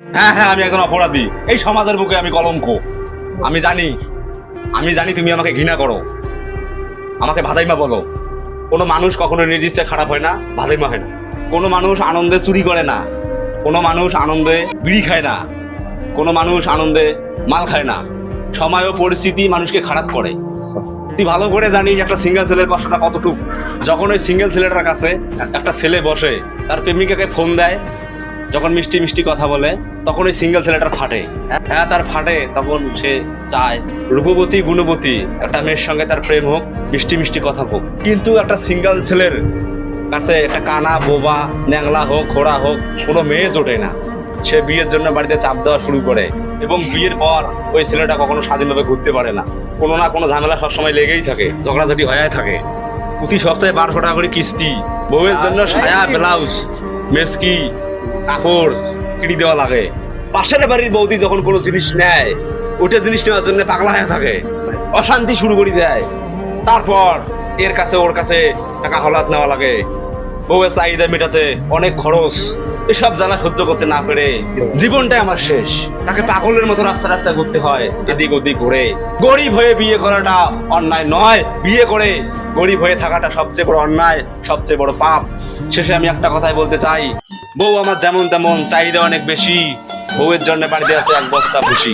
হ্যাঁ হ্যাঁ আমি একজন অপরাধী। এই সমাজের বুকে আমি কলঙ্ক। আমি জানি আমি জানি তুমি আমাকে ঘৃণা করো। আমাকে ভাদাইমা বলো। কোনো মানুষ কখনো ইচ্ছায় খারাপ হয় না, ভাদাইমা হয় না। কোনো মানুষ আনন্দে চুরি করে না। কোনো মানুষ আনন্দে বিড়ি খায় না। কোনো মানুষ আনন্দে মাল খায় না। সময় ও পরিস্থিতি মানুষকে খারাপ করে। তুই ভালো করে জানিস একটা সিঙ্গেল ছেলের কষ্টটা কতটুকু। যখন ওই সিঙ্গেল ছেলেটার কাছে একটা ছেলে বসে, তার প্রেমিকাকে ফোন দেয় যখন মিষ্টি মিষ্টি কথা বলে তখন ওই সিঙ্গেল ছেলেটার ফাটে। হ্যাঁ তার ফাটে তখন সে চায় রূপবতী গুণবতী একটা মেয়ের সঙ্গে তার প্রেম হোক মিষ্টি মিষ্টি কথা হোক। কিন্তু একটা সিঙ্গেল ছেলের কাছে একটা কানা বোবা ন্যাংলা হোক ঘোড়া হোক কোনো মেয়ে জোটে না। সে বিয়ের জন্য বাড়িতে চাপ দেওয়া শুরু করে এবং বিয়ের পর ওই ছেলেটা কখনো স্বাধীনভাবে ঘুরতে পারে না। কোনো না কোনো ঝামেলা সবসময় লেগেই থাকে ঝগড়াঝাটি হয়ে থাকে। প্রতি সপ্তাহে বারোশো টাকা করে কিস্তি বউয়ের জন্য সায়া ব্লাউজ মেসকি কাপড় কিনে দেওয়া লাগে। পাশের বাড়ির বৌদি যখন কোনো জিনিস নেয়, ওইটা জিনিস নেওয়ার জন্য পাগলা হয়ে থাকে অশান্তি শুরু করে দেয়। তারপর এর কাছে ওর কাছে টাকা নেওয়া লাগে। বউয়ের চাহিদা মেটাতে অনেক খরচ। এসব সহ্য করতে না পেরে জীবনটাই আমার শেষ। তাকে পাগলের মতো রাস্তা রাস্তায় ঘুরতে হয়, এদিক ওদিক ঘুরে। গরিব হয়ে বিয়ে করাটা অন্যায় নয়। বিয়ে করে গরিব হয়ে থাকাটা সবচেয়ে বড় অন্যায়, সবচেয়ে বড় পাপ। শেষে আমি একটা কথাই বলতে চাই। বউ আমার যেমন তেমন চাহিদা অনেক বেশি। বউয়ের জন্য বাড়িতে আছে এক বস্তা খুশি